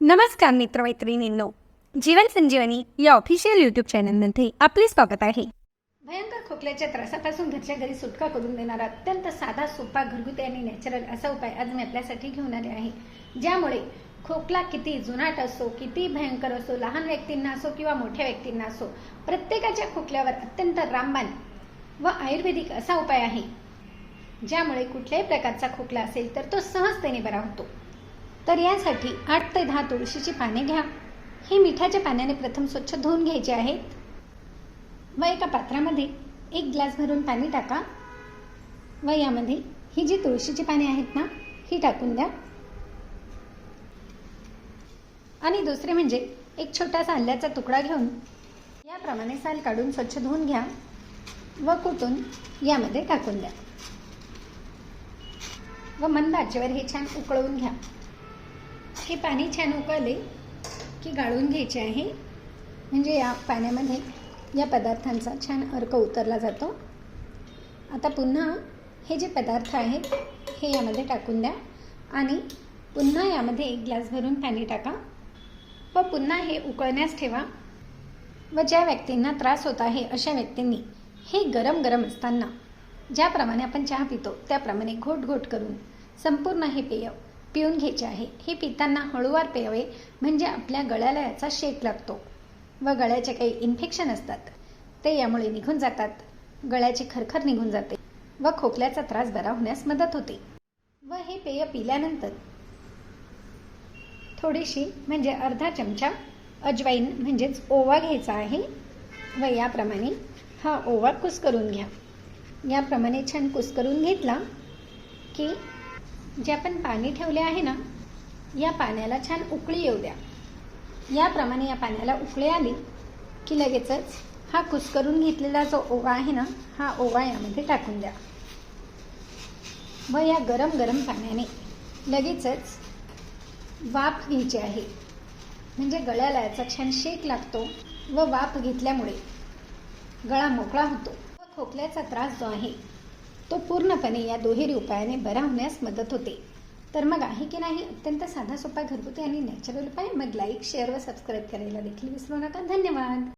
नमस्कार मित्रमैत्रिणींनो जीवन संजीवनी या official YouTube चॅनलमध्ये आपले स्वागत आहे. भयंकर खोकल्याच्या त्रासापासून घरच्या घरी सुटका करून देणारा अत्यंत साधा सोपा घरगुती आणि नॅचरल असा उपाय आज मी आपल्यासाठी घेऊन आले आहे. ज्यामुळे खोकला किती जुनाट असो किती भयंकर असो लहान व्यक्तींना असो किंवा मोठ्या व्यक्तींना असो प्रत्येकाच्या खोकल्यावर अत्यंत रामबाण व आयुर्वेदिक असा उपाय आहे. ज्यामुळे कुठल्याही प्रकारचा खोकला असेल तर तो सहजतेने बरा होतो. तर यासाठी आठ ते दहा तुळशीची पाने घ्या. ही मिठाच्या पाण्याने प्रथम स्वच्छ धुवून घ्यायची आहेत. व एका पात्रामध्ये एक ग्लास भरून पाणी टाका. व यामध्ये ही जी तुळशीची पाने आहेत ना ही टाकून द्या. आणि दुसरे म्हणजे एक छोटासा आल्याचा तुकडा घेऊन याप्रमाणे साल काढून स्वच्छ धुवून घ्या. व कुटून यामध्ये टाकून द्या. व मंद आचेवर हे छान उकळवून घ्या. हे पाणी छान उकळले की गाळून घ्यायचे आहे. म्हणजे या पाण्यामध्ये या पदार्थांचा छान अर्क उतरला जातो. आता पुन्हा हे जे पदार्थ आहेत हे यामध्ये टाकून द्या. आणि पुन्हा यामध्ये एक ग्लास भरून पाणी टाका. व पुन्हा हे उकळण्यास ठेवा. व ज्या व्यक्तींना त्रास होत आहे अशा व्यक्तींनी हे गरम गरम असताना ज्याप्रमाणे आपण चहा पितो त्याप्रमाणे घोट घोट करून संपूर्ण हे पेय पिऊन घ्यायचे आहे. हे पिताना हळूवार प्यावे म्हणजे आपल्या गळ्याला याचा शेक लागतो व गळ्याचे काही इन्फेक्शन असतात. ते यामुळे निघून जातात. गळ्याची खरखर निघून जाते व खोकल्याचा त्रास बरा होण्यास मदत होते. व हे पेय पिल्यानंतर थोडीशी म्हणजे अर्धा चमचा अजवाईन म्हणजेच ओवा घ्यायचा आहे व याप्रमाणे हा ओवा कुस करून घ्या. याप्रमाणे छान कुस्करून घेतला की जे आपण पाणी ठेवले आहे ना या पाण्याला छान उकळी येऊ द्या. याप्रमाणे या पाण्याला उकळी आली की लगेचच हा कुस्करून घेतलेला जो ओवा आहे ना हा ओवा यामध्ये टाकून द्या. व या गरम गरम पाण्याने लगेचच वाफ घ्यायची आहे. म्हणजे गळ्याला याचा छान शेक लागतो व वाफ घेतल्यामुळे गळा मोकळा होतो. खोकल्याचा त्रास जो आहे तो पूर्णपणे या दुहेरी उपायाने बरा होण्यास मदत होते. तर मग आहे की नाही? अत्यंत साधा सोपा घरगुती आणि नॅचरल उपाय. मग लाईक शेअर व सबस्क्राईब करायला देखील विसरू नका. धन्यवाद.